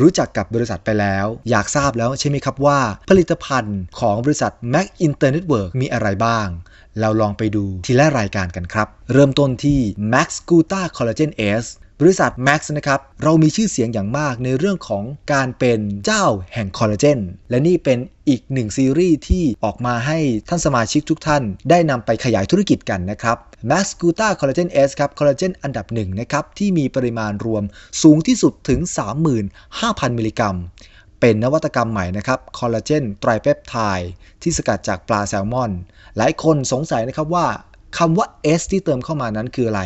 รู้จักกับบริษัทไปแล้ว อยากทราบแล้วใช่ไหมครับว่า ผลิตภัณฑ์ของบริษัท Mac Internet Work มีอะไรบ้าง เราลองไปดูทีละรายการกันครับ เริ่มต้นที่ Max Guta Collagen S บริษัท Max นะครับ เรามีชื่อเสียงอย่างมากในเรื่องของการเป็นเจ้าแห่งคอลลาเจน และนี่เป็นอีกหนึ่งซีรีส์ที่ออกมาให้ท่านสมาชิกทุกท่าน ได้นำไปขยายธุรกิจกันนะครับ Max g u t a Collagen S ครับ คอลลาเจนอันดับหนึ่งนะครับ ที่มีปริมาณรวมสูงที่สุดถึง 35,000 มิลลิกรัม เป็นนวัตกรรมใหม่นะครับ คอลลาเจนไตรเปปไทด์ที่สกัดจากปลาแซลมอน หลายคนสงสัยนะครับว่า คำว่า S ที่เติมเข้ามานั้นคืออะไร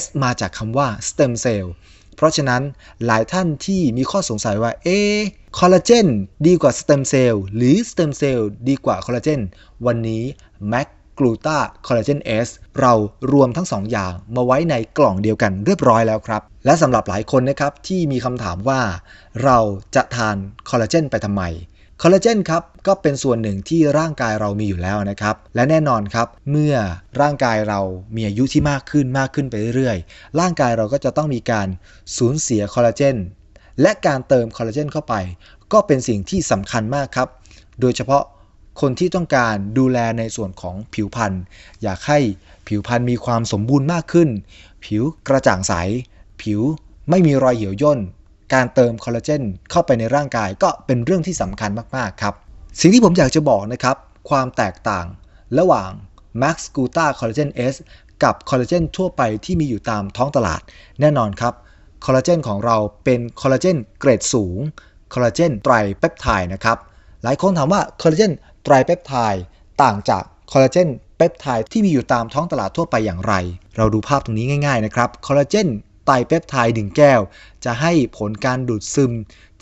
S มาจากคำว่า stem cell เพราะฉะนั้นหลายท่านที่มีข้อสงสัยว่า เอ๊คอลลาเจนดีกว่าสเต็มเซลล์หรือสเต็มเซลล์ดีกว่าคอลลาเจนวันนี้ Mac กลูตาคอลลาเจน S เรารวมทั้ง 2 อย่างมาไว้ในกล่องเดียวกันเรียบร้อยแล้วครับ และสำหรับหลายคนนะครับที่มีคำถามว่า เราจะทานคอลลาเจนไปทำไม คอลลาเจนครับก็เป็นส่วนหนึ่งที่ร่างกายเรามีอยู่แล้วนะครับ และแน่นอนครับเมื่อร่างกายเรามีอายุที่มากขึ้นมากขึ้นไปเรื่อยๆ ร่างกายเราก็จะต้องมีการสูญเสียคอลลาเจนและการเติมคอลลาเจนเข้าไป ก็เป็นสิ่งที่สำคัญมากครับ โดยเฉพาะคนที่ต้องการดูแลในส่วนของผิวพรรณอยากให้ผิวพรรณมีความสมบูรณ์มากขึ้น ผิวกระจ่างใส ผิวไม่มีรอยเหี่ยวย่น การเติมคอลลาเจนเข้าไปในร่างกายก็เป็นเรื่องที่สำคัญมากๆครับ สิ่งที่ผมอยากจะบอกนะครับ ความแตกต่างระหว่าง Max g u t a Collagen S กับคอลลาเจนทั่วไปที่มีอยู่ตามท้องตลาด แน่นอนครับคอลลาเจนของเราเป็นคอลลาเจนเกรดสูงคอลลาเจนไตรเปปไทด์นะครับหลายคนถามว่าคอลลาเจนไตรเปปไทด์ต่างจากคอลลาเจนเปปไทด์ที่มีอยู่ตามท้องตลาดทั่วไปอย่างไร เราดูภาพตรงนี้ง่ายๆนะครับ คอลลาเจน ไตเปปไทด์หนึ่งแก้ว จะให้ผลการดูดซึม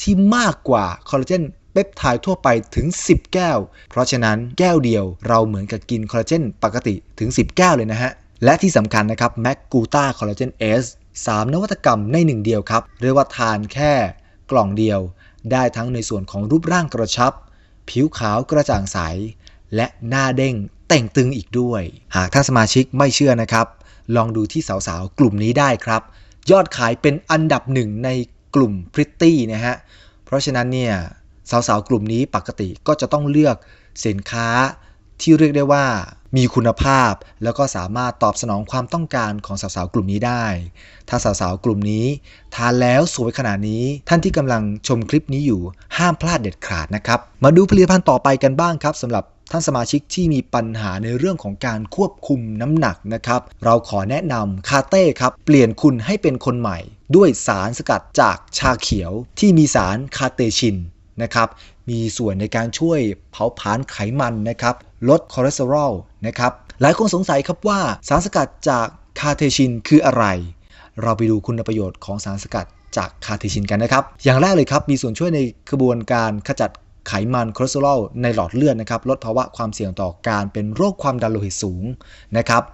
ที่มากกว่าคอลลาเจนเปปไทด์ทั่วไปถึง 10 แก้ว เพราะฉะนั้นแก้วเดียวเราเหมือนกับกินคอลลาเจนปกติถึง 10 แก้วเลยนะฮะ และที่สำคัญนะครับแมกกูต้าคอลลาเจนเอสสามนวัตกรรมในหนึ่งเดียวครับ เรียกว่าทานแค่กล่องเดียว ได้ทั้งในส่วนของรูปร่างกระชับ ผิวขาวกระจ่างใส และหน้าเด้งแต่งตึงอีกด้วย หากท่านสมาชิกไม่เชื่อนะครับ ลองดูที่สาวๆ กลุ่มนี้ได้ครับ ยอดขายเป็นอันดับหนึ่งในกลุ่มพริตตี้นะฮะ เพราะฉะนั้นเนี่ยสาวๆ กลุ่มนี้ปกติก็จะต้องเลือกสินค้าที่เรียกได้ว่ามีคุณภาพ แล้วก็สามารถตอบสนองความต้องการของสาวๆ กลุ่มนี้ได้ ถ้าสาวๆ กลุ่มนี้ ทานแล้วสวยขนาดนี้ ท่านที่กำลังชมคลิปนี้อยู่ห้ามพลาดเด็ดขาดนะครับ มาดูผลิตภัณฑ์ต่อไปกันบ้างครับสำหรับ ท่านสมาชิกที่มีปัญหาในเรื่องของการควบคุมน้ำหนักนะครับ เราขอแนะนำคาเต้ครับ เปลี่ยนคุณให้เป็นคนใหม่ ด้วยสารสกัดจากชาเขียวที่มีสารคาเตชินนะครับมีส่วนในการช่วยเผาผลาญไขมันนะครับ ลดคอเลสเตอรอลนะครับ หลายคนสงสัยครับว่าสารสกัดจากคาเทชินคืออะไร เราไปดูคุณประโยชน์ของสารสกัดจากคาเทชินกันนะครับ อย่างแรกเลยครับ มีส่วนช่วยในกระบวนการขจัด ไขมันคอเลสเตอรอลในหลอดเลือดนะครับลดภาวะความเสี่ยงต่อการเป็นโรคความดันโลหิตสูงนะครับ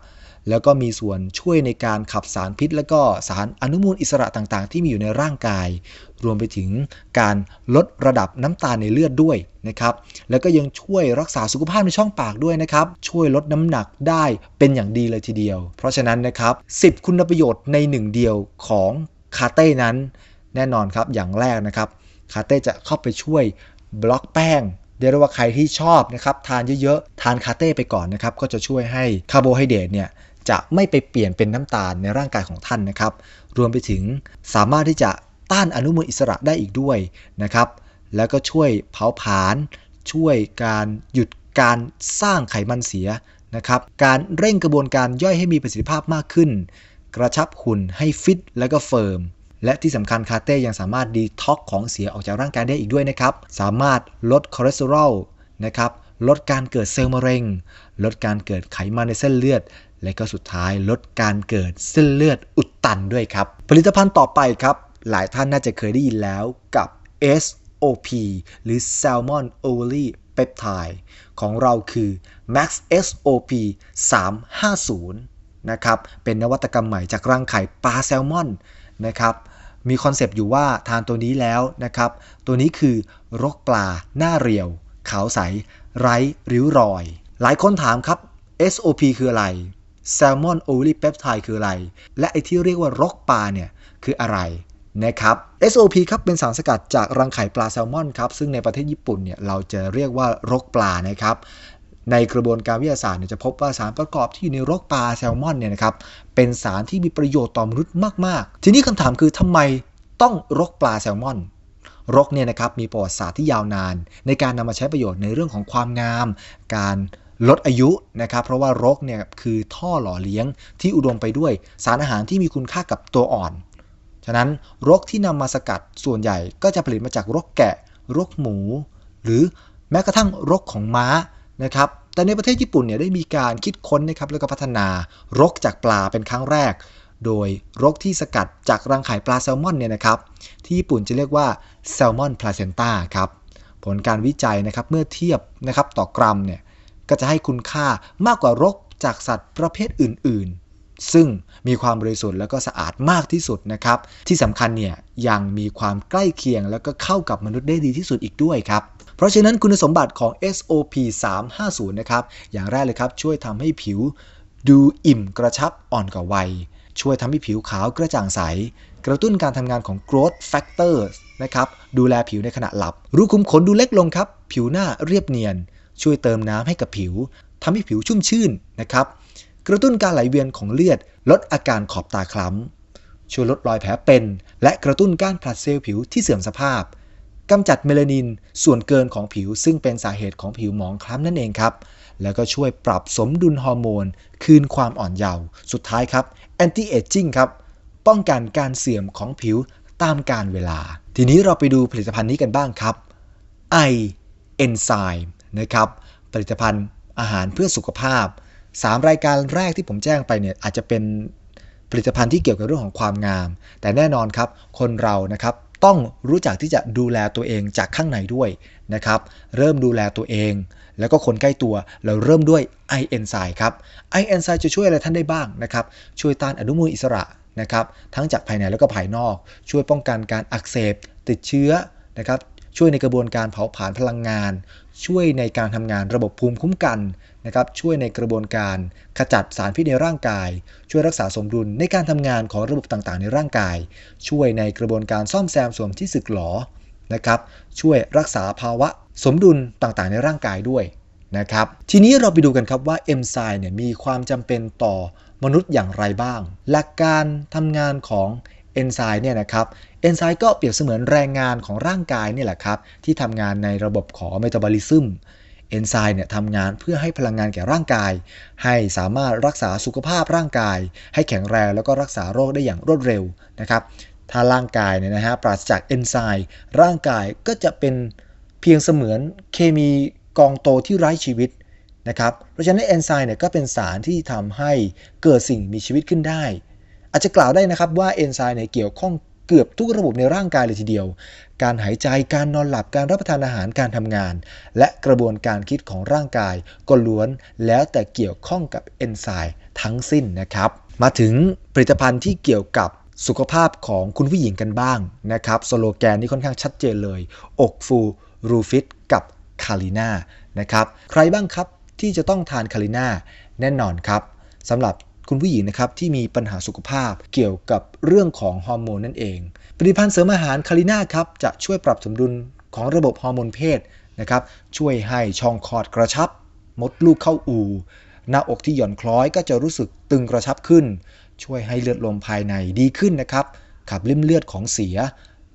แล้วก็มีส่วนช่วยในการขับสารพิษ และก็สารอนุมูลอิสระต่างๆ ที่มีอยู่ในร่างกาย รวมไปถึงการลดระดับน้ำตาลในเลือดด้วยนะครับแล้วก็ยังช่วยรักษาสุขภาพในช่องปากด้วยนะครับช่วยลดน้ำหนักได้เป็นอย่างดีเลยทีเดียว เพราะฉะนั้นนะครับ10 คุณประโยชน์ในหนึ่งเดียวของคาเต้นั้น แน่นอนครับอย่างแรกนะครับคาเต้จะเข้าไปช่วย บล็อกแป้งเรียกว่าใครที่ชอบนะครับทานเยอะๆ ทานคาเต้ไปก่อนนะครับก็จะช่วยให้คาร์โบไฮเดรตเนี่ยจะไม่ไปเปลี่ยนเป็นน้ำตาลในร่างกายของท่านนะครับ รวมไปถึงสามารถที่จะต้านอนุมูลอิสระได้อีกด้วยนะครับ แล้วก็ช่วยเผาผลาญช่วยการหยุดการสร้างไขมันเสียนะครับ การเร่งกระบวนการย่อยให้มีประสิทธิภาพมากขึ้น กระชับหุ่นให้ฟิตและก็เฟิร์ม และที่สำคัญคาเต้ยังสามารถดีท็อกของเสียออกจากร่างกายได้อีกด้วยนะครับ สามารถลดคอเลสเตอรอลนะครับลดการเกิดเซลล์มะเร็ง ลดการเกิดไขมันในเส้นเลือด และก็สุดท้ายลดการเกิดเส้นเลือดอุดตันด้วยครับ ผลิตภัณฑ์ต่อไปครับ หลายท่านน่าจะเคยได้ยินแล้วกับ SOP หรือ Salmon Ovary Peptide ของเราคือ Max SOP 350นะครับ เป็นนวัตกรรมใหม่จากรังไข่ปลาแซลมอนนะครับ มีคอนเซปต์อยู่ว่าทานตัวนี้แล้วนะครับ ตัวนี้คือรกปลาหน้าเรียว ขาวใส ไร้ริ้วรอย หลายคนถามครับ SOP คืออะไร Salmon Ovary Peptide คืออะไร และไอที่เรียกว่ารกปลาเนี่ยคืออะไรนะครับ SOP ครับเป็นสารสกัดจากรังไข่ปลาแซลมอนครับซึ่งในประเทศญี่ปุ่นเนี่ยเราจะเรียกว่ารกปลานะครับ ในกระบวนการวิทยาศาสตร์เนี่ยจะพบว่าสารประกอบที่อยู่ในรกปลาแซลมอนเนี่ยนะครับเป็นสารที่มีประโยชน์ต่อมนุษย์มากๆ ทีนี้คำถามคือทำไมต้องรกปลาแซลมอนรกเนี่ยนะครับมีประวัติศาสตร์ที่ยาวนาน ในการนำมาใช้ประโยชน์ในเรื่องของความงาม การลดอายุนะครับเพราะว่ารกเนี่ยคือท่อหล่อเลี้ยงที่อุดมไปด้วยสารอาหารที่มีคุณค่ากับตัวอ่อน ฉะนั้นรกที่นำมาสกัดส่วนใหญ่ก็จะผลิตมาจากรกแกะ รกหมู หรือแม้กระทั่งรกของม้า นะครับแต่ในประเทศญี่ปุ่นเนี่ยได้มีการคิดค้นนะครับแล้วก็พัฒนารกจากปลาเป็นครั้งแรก โดยรกที่สกัดจากรังไข่ปลาแซลมอนเนี่ยนะครับที่ญี่ปุ่นจะเรียกว่าแซลมอนพลาเซนตาครับผลการวิจัยนะครับเมื่อเทียบนะครับต่อกรัมเนี่ยก็จะให้คุณค่ามากกว่ารกจากสัตว์ประเภทอื่นๆ ซึ่งมีความบริสุทธิ์แล้วก็สะอาดมากที่สุดนะครับที่สำคัญเนี่ยยังมีความใกล้เคียงแล้วก็เข้ากับมนุษย์ได้ดีที่สุดอีกด้วยครับ ราะฉะนั้นคุณสมบัติของ SOP 350 นะครับ อย่างแรกเลยครับ ช่วยทำให้ผิวดูอิ่มกระชับอ่อนกว่าวัย ช่วยทำให้ผิวขาวกระจ่างใส กระตุ้นการทำงานของ growth factors นะครับ ดูแลผิวในขณะหลับ รูขุมขนดูเล็กลงครับ ผิวหน้าเรียบเนียน ช่วยเติมน้ำให้กับผิว ทำให้ผิวชุ่มชื่นนะครับ กระตุ้นการไหลเวียนของเลือด ลดอาการขอบตาคล้ำช่วยลดรอยแผลเป็น และกระตุ้นการผลัดเซลล์ผิวที่เสื่อมสภาพ กำจัดเมลานินส่วนเกินของผิวซึ่งเป็นสาเหตุของผิวหมองคล้ำนั่นเองครับ แล้วก็ช่วยปรับสมดุลฮอร์โมน คืนความอ่อนเยาว์ สุดท้ายครับแอนตี้เอจจิ้งครับ ป้องกันการเสื่อมของผิวตามกาลเวลา ทีนี้เราไปดูผลิตภัณฑ์นี้กันบ้างครับไอเอนไซม์นะครับ ผลิตภัณฑ์อาหารเพื่อสุขภาพ 3 รายการแรกที่ผมแจ้งไปเนี่ยอาจจะเป็นผลิตภัณฑ์ที่เกี่ยวกับเรื่องของความงาม แต่แน่นอนครับ คนเรานะครับ ต้องรู้จักที่จะดูแลตัวเองจากข้างในด้วยนะครับ เริ่มดูแลตัวเอง แล้วก็คนใกล้ตัวเราเริ่มด้วยไอเอนไซม์ครับไอเอนไซม์จะช่วยอะไรท่านได้บ้างนะครับ ช่วยต้านอนุมูลอิสระนะครับ ทั้งจากภายในแล้วก็ภายนอก ช่วยป้องกันการอักเสบติดเชื้อนะครับ ช่วยในกระบวนการเผาผลาญพลังงาน ช่วยในการทำงานระบบภูมิคุ้มกันนะครับช่วยในกระบวนการขจัดสารพิษในร่างกาย ช่วยรักษาสมดุลในการทำงานของระบบต่างๆ ในร่างกาย ช่วยในกระบวนการซ่อมแซมส่วนที่สึกหรอนะครับช่วยรักษาภาวะสมดุลต่างๆ ในร่างกายด้วยนะครับทีนี้เราไปดูกันครับว่าเอนไซม์เนี่ยมีความจำเป็นต่อมนุษย์อย่างไรบ้าง หลักการทำงานของเอนไซม์เนี่ยนะครับ เอนไซม์ก็เปรียบเสมือนแรงงานของร่างกายนี่แหละครับ ที่ทำงานในระบบของเมตาบอลิซึมเอนไซม์เนี่ยทำงานเพื่อให้พลังงานแก่ร่างกาย ให้สามารถรักษาสุขภาพร่างกาย ให้แข็งแรงแล้วก็รักษาโรคได้อย่างรวดเร็วนะครับถ้าร่างกายเนี่ยนะฮะปราศจากเอนไซม์ร่างกายก็จะเป็นเพียงเสมือนเคมีกองโตที่ไร้ชีวิตนะครับเพราะฉะนั้นเอนไซม์เนี่ยก็เป็นสารที่ทำให้เกิดสิ่งมีชีวิตขึ้นได้ อาจจะกล่าวได้นะครับว่าเอนไซม์เนี่ยเกี่ยวข้อง เกือบทุกระบบในร่างกายเลยทีเดียว การหายใจ การนอนหลับ การรับประทานอาหาร การทำงาน และกระบวนการคิดของร่างกายก็ล้วนแล้วแต่เกี่ยวข้องกับเอนไซม์ทั้งสิ้นนะครับ มาถึงผลิตภัณฑ์ที่เกี่ยวกับสุขภาพของคุณผู้หญิงกันบ้างนะครับ สโลแกนนี่ค่อนข้างชัดเจนเลย อกฟูรูฟิตกับคาลิน่านะครับ ใครบ้างครับที่จะต้องทานคาลิน่าแน่นอนครับสำหรับ คุณผู้หญิงนะครับที่มีปัญหาสุขภาพเกี่ยวกับเรื่องของฮอร์โมนนั่นเอง ผลิตภัณฑ์เสริมอาหารคาริน่าครับจะช่วยปรับสมดุลของระบบฮอร์โมนเพศนะครับช่วยให้ช่องคลอดกระชับ มดลูกเข้าอู่ หน้าอกที่หย่อนคล้อยก็จะรู้สึกตึงกระชับขึ้น ช่วยให้เลือดลมภายในดีขึ้นนะครับขับลิ่มเลือดของเสีย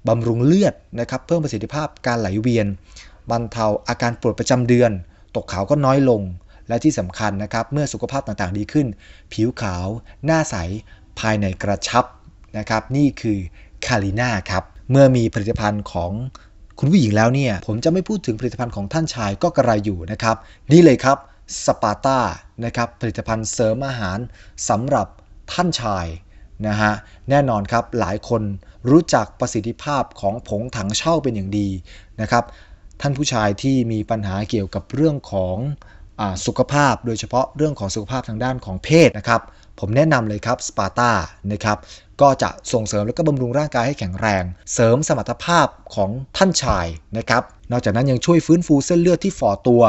บำรุงเลือดนะครับเพิ่มประสิทธิภาพการไหลเวียนบรรเทาอาการปวดประจำเดือน ตกขาวก็น้อยลง และที่สำคัญนะครับ เมื่อสุขภาพต่างๆ ดีขึ้น ผิวขาว หน้าใส ภายในกระชับนะครับ นี่คือคาริน่าครับ เมื่อมีผลิตภัณฑ์ของคุณผู้หญิงแล้วเนี่ย ผมจะไม่พูดถึงผลิตภัณฑ์ของท่านชายก็กระไรอยู่นะครับ นี่เลยครับสปาร์ตานะครับผลิตภัณฑ์เสริมอาหารสำหรับท่านชายนะฮะแน่นอนครับหลายคนรู้จักประสิทธิภาพของผงถังเช่าเป็นอย่างดีนะครับ ท่านผู้ชายที่มีปัญหาเกี่ยวกับเรื่องของ สุขภาพโดยเฉพาะเรื่องของสุขภาพทางด้านของเพศนะครับ ผมแนะนำเลยครับสปาร์ตานะครับก็จะส่งเสริมและก็บำรุงร่างกายให้แข็งแรง เสริมสมรรถภาพของท่านชายนะครับ นอกจากนั้นยังช่วยฟื้นฟูเส้นเลือดที่ฝ่อตัว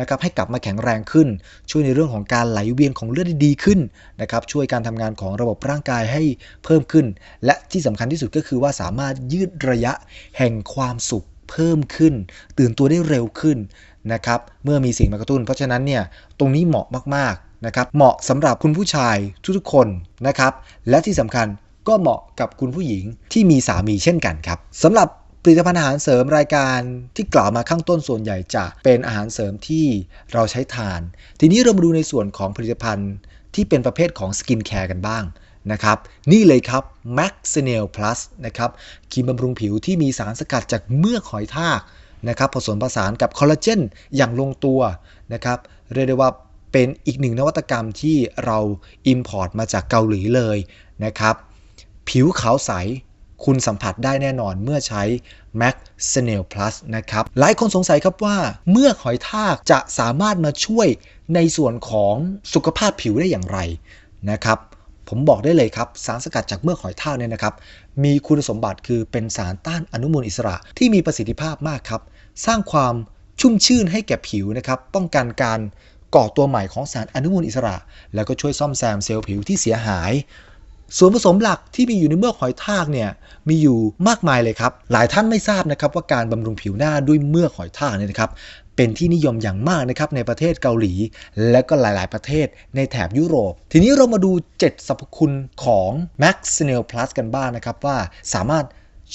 นะครับให้กลับมาแข็งแรงขึ้น ช่วยในเรื่องของการไหลเวียนของเลือดได้ดีขึ้นนะครับช่วยการทำงานของระบบร่างกายให้เพิ่มขึ้น และที่สำคัญที่สุดก็คือว่าสามารถยืดระยะแห่งความสุขเพิ่มขึ้น ตื่นตัวได้เร็วขึ้น นะครับเมื่อมีสิ่งมากระตุ้น เพราะฉะนั้นเนี่ยตรงนี้เหมาะมากๆนะครับเหมาะสำหรับคุณผู้ชายทุกๆคนนะครับและที่สำคัญก็เหมาะกับคุณผู้หญิงที่มีสามีเช่นกันครับสำหรับผลิตภัณฑ์อาหารเสริมรายการที่กล่าวมาข้างต้นส่วนใหญ่จะเป็นอาหารเสริมที่เราใช้ทาน ทีนี้เรามาดูในส่วนของผลิตภัณฑ์ที่เป็นประเภทของสกินแคร์กันบ้างนะครับนี่เลยครับ Max n a i l Plus นะครับครีมบำรุงผิวที่มีสารสกัดจากเมือกหอยทาก นะครับผสมผสานกับคอลลาเจนอย่างลงตัวนะครับเรียกได้ว่าเป็นอีกหนึ่งนวัตกรรมที่เรา Import มาจากเกาหลีเลยนะครับผิวขาวใสคุณสัมผัสได้แน่นอนเมื่อใช้ Max s n a i l Plus นะครับ หลายคนสงสัยครับว่า เมื่อหอยทากจะสามารถมาช่วยในส่วนของสุขภาพผิวได้อย่างไรนะครับ ผมบอกได้เลยครับสารสกัดจากเมือกหอยทากเนี่ยนะครับ มีคุณสมบัติคือเป็นสารต้านอนุมูลอิสระที่มีประสิทธิภาพมากครับ สร้างความชุ่มชื่นให้แก่ผิวนะครับ ป้องกันการก่อตัวใหม่ของสารอนุมูลอิสระ แล้วก็ช่วยซ่อมแซมเซลล์ผิวที่เสียหาย ส่วนผสมหลักที่มีอยู่ในเมือกหอยทากเนี่ยมีอยู่มากมายเลยครับ หลายท่านไม่ทราบนะครับว่าการบำรุงผิวหน้าด้วยเมือกหอยทากเนี่ยนะครับ เป็นที่นิยมอย่างมากนะครับในประเทศเกาหลี และก็หลายๆ ประเทศในแถบยุโรป ทีนี้เรามาดู 7 สรรพคุณของ Max n a i l Plus กันบ้างนะครับว่าสามารถ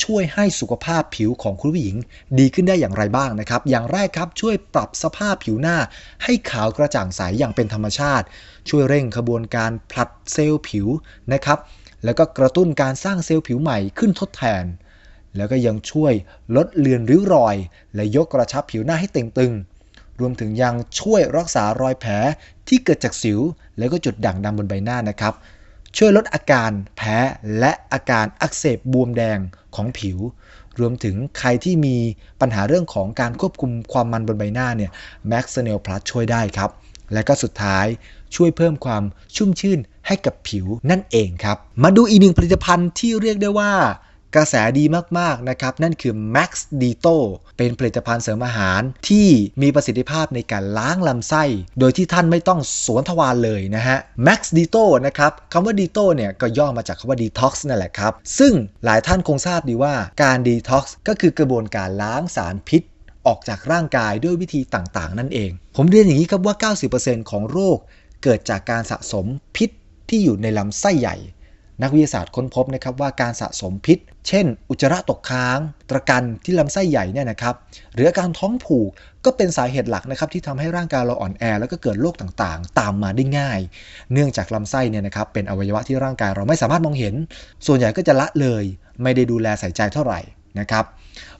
ช่วยให้สุขภาพผิวของคุณผู้หญิง ดีขึ้นได้อย่างไรบ้างนะครับ อย่างแรกครับช่วยปรับสภาพผิวหน้า ให้ขาวกระจ่างใสอย่างเป็นธรรมชาติ ช่วยเร่งขบวนการผลัดเซลล์ผิวนะครับ แล้วก็กระตุ้นการสร้างเซลล์ผิวใหม่ขึ้นทดแทน แล้วก็ยังช่วยลดเลือนริ้วรอย และยกกระชับผิวหน้าให้เต่งตึง รวมถึงยังช่วยรักษารอยแผลที่เกิดจากสิว แล้วก็จุดด่างดำบนใบหน้านะครับ ช่วยลดอาการแพ้และอาการอักเสบบวมแดงของผิว รวมถึงใครที่มีปัญหาเรื่องของการควบคุมความมันบนใบหน้าเนี่ย Max n a i l Plus ช่วยได้ครับ และก็สุดท้ายช่วยเพิ่มความชุ่มชื่นให้กับผิวนั่นเองครับ มาดูอีกหนึ่งผลิตภัณฑ์ที่เรียกได้ว่า กระแสดีมากๆนะครับ นั่นคือ Max Dito เป็นผลิตภัณฑ์เสริมอาหารที่มีประสิทธิภาพในการล้างลำไส้ โดยที่ท่านไม่ต้องสวนทวารเลยนะฮะ Max Dito นะครับคำว่า Dito เนี่ยก็ย่อมาจากคำว่า Detox นั่นแหละครับ ซึ่งหลายท่านคงทราบดีว่าการ Detox ก็คือกระบวนการล้างสารพิษ ออกจากร่างกายด้วยวิธีต่างๆ นั่นเอง ผมเรียนอย่างนี้ครับว่า 90%ของโรคเกิดจากการสะสมพิษที่อยู่ในลำไส้ใหญ่ นักวิทยาศาสตร์ค้นพบนะครับว่าการสะสมพิษ เช่น อุจจาระตกค้าง ตะกันที่ลำไส้ใหญ่เนี่ยนะครับหรืออาการท้องผูกก็เป็นสาเหตุหลักนะครับที่ทำให้ร่างกายเราอ่อนแอ แล้วก็เกิดโรคต่างๆ ตามมาได้ง่าย เนื่องจากลำไส้เนี่ยนะครับเป็นอวัยวะที่ร่างกายเราไม่สามารถมองเห็น ส่วนใหญ่ก็จะละเลย ไม่ได้ดูแลใส่ใจเท่าไหร่นะครับ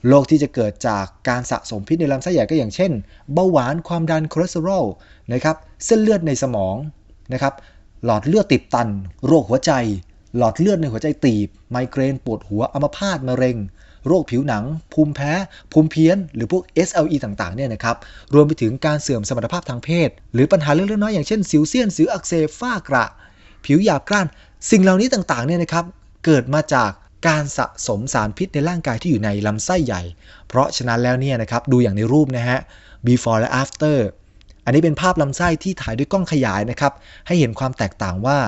โรคที่จะเกิดจากการสะสมพิษในลำไส้ใหญ่ก็อย่างเช่น เบาหวานความดันคอเลสเตอรอลนะครับเส้นเลือดในสมองนะครับหลอดเลือดติดตัน โรคหัวใจ หลอดเลือดในหัวใจตีบ ไมเกรน ปวดหัวอัมพาตมะเร็ง โรคผิวหนัง ภูมิแพ้ ภูมิเพี้ยน หรือพวก SLE ต่างๆเนี่ยนะครับ รวมไปถึงการเสื่อมสมรรถภาพทางเพศ หรือปัญหาเล็กๆน้อยๆอย่างเช่นสิวเซียน สิวอักเสบฝ้ากระ ผิวหยาบกร้าน สิ่งเหล่านี้ต่างๆเนี่ยนะครับ เกิดมาจากการสะสมสารพิษในร่างกายที่อยู่ในลำไส้ใหญ่ เพราะฉะนั้นแล้วเนี่ยนะครับดูอย่างในรูปนะฮะ before และ after อันนี้เป็นภาพลำไส้ที่ถ่ายด้วยกล้องขยายนะครับ ให้เห็นความแตกต่างว่า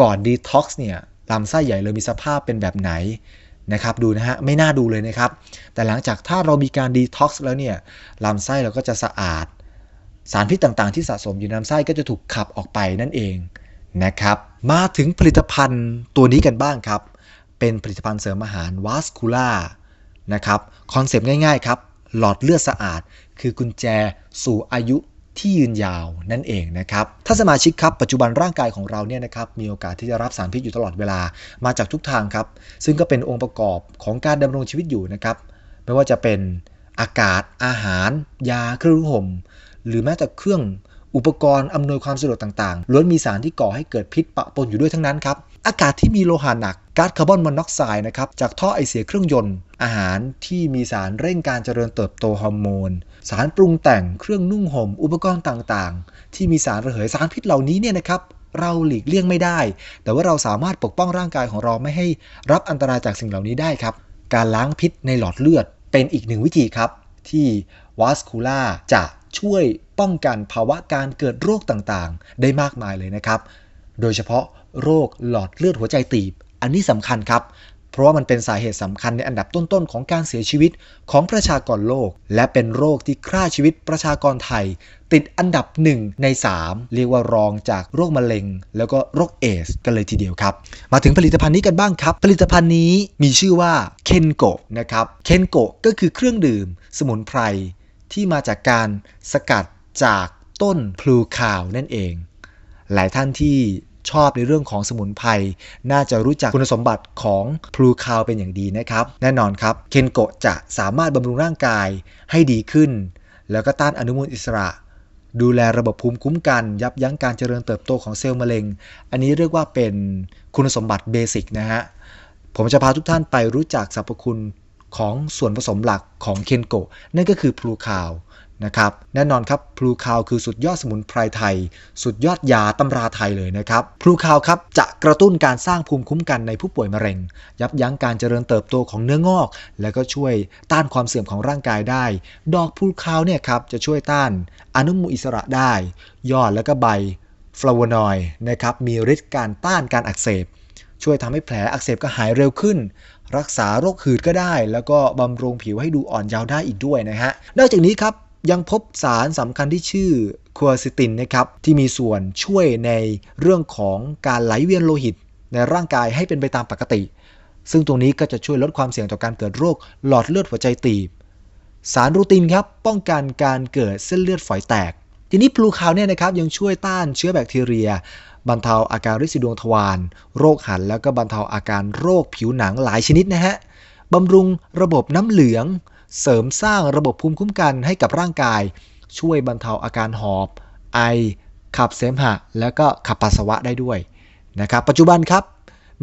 ก่อน detox เนี่ยลำไส้ใหญ่เลยมีสภาพเป็นแบบไหนนะครับดูนะฮะไม่น่าดูเลยนะครับ แต่หลังจากถ้าเรามีการดีท็อกซ์แล้วเนี่ยลำไส้เราก็จะสะอาด สารพิษต่างๆ ที่สะสมอยู่ในลำไส้ก็จะถูกขับออกไปนั่นเองนะครับ มาถึงผลิตภัณฑ์ตัวนี้กันบ้างครับ เป็นผลิตภัณฑ์เสริมอาหารวาสคูล่านะครับคอนเซปต์ง่ายๆครับ หลอดเลือดสะอาด คือกุญแจสู่อายุ ที่ยืนยาวนั่นเองนะครับถ้าสมาชิกครับปัจจุบันร่างกายของเราเนี่ยนะครับมีโอกาสที่จะรับสารพิษอยู่ตลอดเวลามาจากทุกทางครับ ซึ่งก็เป็นองค์ประกอบของการดำรงชีวิตอยู่นะครับ ไม่ว่าจะเป็นอากาศอาหาร ยาเครื่องห่มหรือแม้แต่เครื่องอุปกรณ์อำนวยความสะดวกต่างๆล้วนมีสารที่ก่อให้เกิดพิษปะปนอยู่ด้วยทั้งนั้นครับ อากาศที่มีโลหะหนักก๊าซคาร์บอนมอนอกไซด์นะครับจากท่อไอเสียเครื่องยนต์ อาหารที่มีสารเร่งการเจริญเติบโตฮอร์โมน สารปรุงแต่งเครื่องนุ่งห่ม อุปกรณ์ต่างๆ ที่มีสารระเหยสารพิษเหล่านี้เนี่ยนะครับเราหลีกเลี่ยงไม่ได้ แต่ว่าเราสามารถปกป้องร่างกายของเราไม่ให้รับอันตรายจากสิ่งเหล่านี้ได้ครับการล้างพิษในหลอดเลือด เป็นอีกหนึ่งวิธีครับ ที่วาสคูล่าจะช่วยป้องกันภาวะการเกิดโรคต่างๆ ได้มากมายเลยนะครับ โดยเฉพาะ โรคหลอดเลือดหัวใจตีบ อันนี้สำคัญครับ เพราะว่ามันเป็นสาเหตุสำคัญในอันดับต้นๆของการเสียชีวิตของประชากรโลก และเป็นโรคที่ฆ่าชีวิตประชากรไทย ติดอันดับ 1 ใน 3 เรียกว่ารองจากโรคมะเร็ง แล้วก็โรคเอสกันเลยทีเดียวครับ มาถึงผลิตภัณฑ์นี้กันบ้างครับ ผลิตภัณฑ์นี้มีชื่อว่าเคนโกะนะครับเคนโกะก็คือเครื่องดื่ม สมุนไพรที่มาจากการสกัดจากต้นพลูคาวนั่นเอง หลายท่านที่ ชอบในเรื่องของสมุนไพรน่าจะรู้จักคุณสมบัติของพลูคาวเป็นอย่างดีนะครับ แน่นอนครับเคนโกะจะสามารถบำรุงร่างกายให้ดีขึ้น แล้วก็ต้านอนุมูลอิสระ ดูแลระบบภูมิคุ้มกัน ยับยั้งการเจริญเติบโตของเซลล์มะเร็ง อันนี้เรียกว่าเป็นคุณสมบัติเบสิกนะฮะผมจะพาทุกท่านไปรู้จักสรรพคุณของส่วนผสมหลักของเคนโกะนั่นก็คือพลูคาว นะครับแน่นอนครับพลูคาวคือสุดยอดสมุนไพรไทย สุดยอดยาตำราไทยเลยนะครับพลูคาวครับจะกระตุ้นการสร้างภูมิคุ้มกันในผู้ป่วยมะเร็ง ยับยั้งการเจริญเติบโตของเนื้องอก แล้วก็ช่วยต้านความเสื่อมของร่างกายได้ ดอกพลูคาวเนี่ยครับจะช่วยต้านอนุมูลอิสระได้ ยอดแล้วก็ใบฟลาโวนอยด์นะครับมีฤทธิ์การต้านการอักเสบ ช่วยทำให้แผลอักเสบก็หายเร็วขึ้น รักษาโรคหืดก็ได้ แล้วก็บำรุงผิวให้ดูอ่อนเยาว์ได้อีกด้วยนะฮะนอกจากนี้ครับ ยังพบสารสำคัญที่ชื่อคัวซิตินนะครับที่มีส่วนช่วยในเรื่องของการไหลเวียนโลหิต ในร่างกายให้เป็นไปตามปกติ ซึ่งตรงนี้ก็จะช่วยลดความเสี่ยงต่อการเกิดโรคหลอดเลือดหัวใจตีบ สารรูตินครับป้องกันการเกิดเส้นเลือดฝอยแตก ทีนี้พลูคาวเนี่ยนะครับยังช่วยต้านเชื้อแบคทีเรีย บรรเทาอาการริดสีดวงทวารโรคหันแล้วก็บรรเทาอาการโรคผิวหนังหลายชนิดนะฮะบำรุงระบบน้ำเหลือง เสริมสร้างระบบภูมิคุ้มกันให้กับร่างกาย ช่วยบรรเทาอาการหอบ ไอ ขับเสมหะ แล้วก็ขับปัสสาวะได้ด้วยนะครับปัจจุบันครับ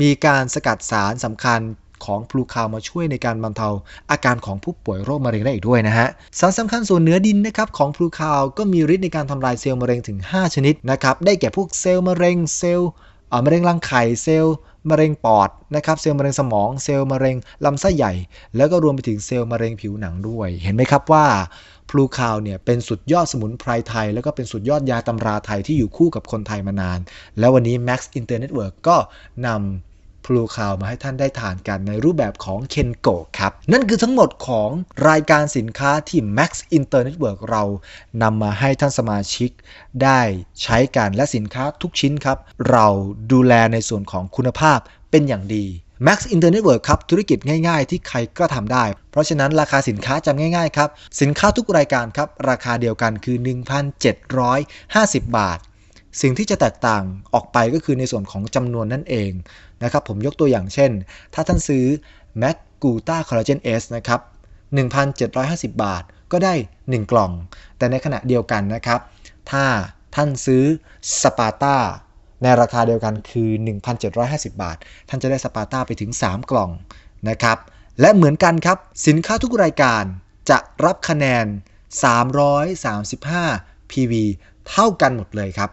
มีการสกัดสารสำคัญของพลูคาวมาช่วยในการบรรเทาอาการของผู้ป่วยโรคมะเร็งได้อีกด้วยนะฮะสารสำคัญส่วนเนื้อดินนะครับของพลูคาวก็มีฤทธิ์ในการทำลายเซลล์มะเร็งถึง 5 ชนิดนะครับได้แก่พวกเซลล์มะเร็งเซลล์ มะเร็งรังไข่เซลล์มะเร็งปอดนะครับเซลล์มะเร็งสมองเซลล์มะเร็งลำไส้ใหญ่ แล้วก็รวมไปถึงเซลล์มะเร็งผิวหนังด้วย เห็นไหมครับว่าพลูคาวเนี่ยเป็นสุดยอดสมุนไพรไทย แล้วก็เป็นสุดยอดยาตำราไทยที่อยู่คู่กับคนไทยมานาน แล้ววันนี้ Max Internet Work ก็นำ พลูคาวมาให้ท่านได้ทานกันในรูปแบบของเคนโกะครับ นั่นคือทั้งหมดของรายการสินค้าที่ Max Inter Network เรานำมาให้ท่านสมาชิกได้ใช้กันและสินค้าทุกชิ้นครับ เราดูแลในส่วนของคุณภาพเป็นอย่างดี Max Inter Network ครับ ธุรกิจง่ายๆ ที่ใครก็ทำได้ เพราะฉะนั้นราคาสินค้าจำง่ายๆครับ สินค้าทุกรายการครับ ราคาเดียวกันคือ 1,750 บาท สิ่งที่จะแตกต่างออกไปก็คือในส่วนของจำนวนนั่นเอง นะครับผมยกตัวอย่างเช่น ถ้าท่านซื้อ m a c g u t a Collagen S นะครับ 1,750 บาทก็ได้ 1 กล่อง แต่ในขณะเดียวกันนะครับ ถ้าท่านซื้อสปาต้าในราคาเดียวกันคือ 1,750 บาท ท่านจะได้สปาต้าไปถึง 3 กล่องนะครับ และเหมือนกันครับ สินค้าทุกรายการจะรับคะแนน 335 PV เท่ากันหมดเลยครับ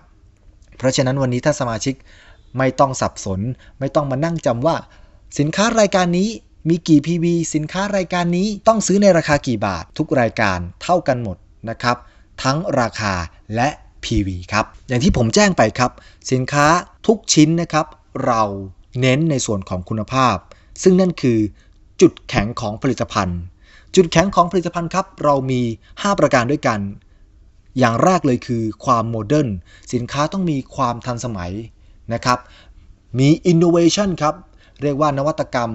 เพราะฉะนั้นวันนี้ถ้าสมาชิก ไม่ต้องสับสน ไม่ต้องมานั่งจำว่า สินค้ารายการนี้มีกี่ PV สินค้ารายการนี้ต้องซื้อในราคากี่บาททุกรายการเท่ากันหมดนะครับ ทั้งราคาและ PV ครับ อย่างที่ผมแจ้งไปครับ สินค้าทุกชิ้นนะครับ เราเน้นในส่วนของคุณภาพ ซึ่งนั่นคือจุดแข็งของผลิตภัณฑ์ จุดแข็งของผลิตภัณฑ์ครับ เรามี 5 ประการด้วยกัน อย่างแรกเลยคือความโมเดิร์นสินค้าต้องมีความทันสมัย นะครับมี innovation ครับ เรียกว่านวัตกรรม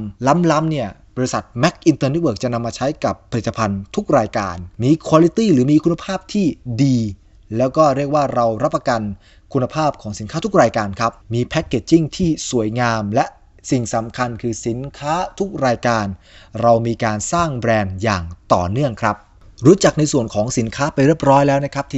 ล้ำๆเนี่ย บริษัท Mac Inter Network จะนำมาใช้กับผลิตภัณฑ์ทุกรายการ มี quality หรือมีคุณภาพที่ดี แล้วก็เรียกว่าเรารับประกันคุณภาพของสินค้าทุกรายการครับ มีแพ c เกจจิ้งที่สวยงามและสิ่งสำคัญคือสินค้าทุกรายการ เรามีการสร้างแบรนด์อย่างต่อเนื่องครับ รู้จักในส่วนของสินค้าไปเรียบร้อยแล้วนะครับที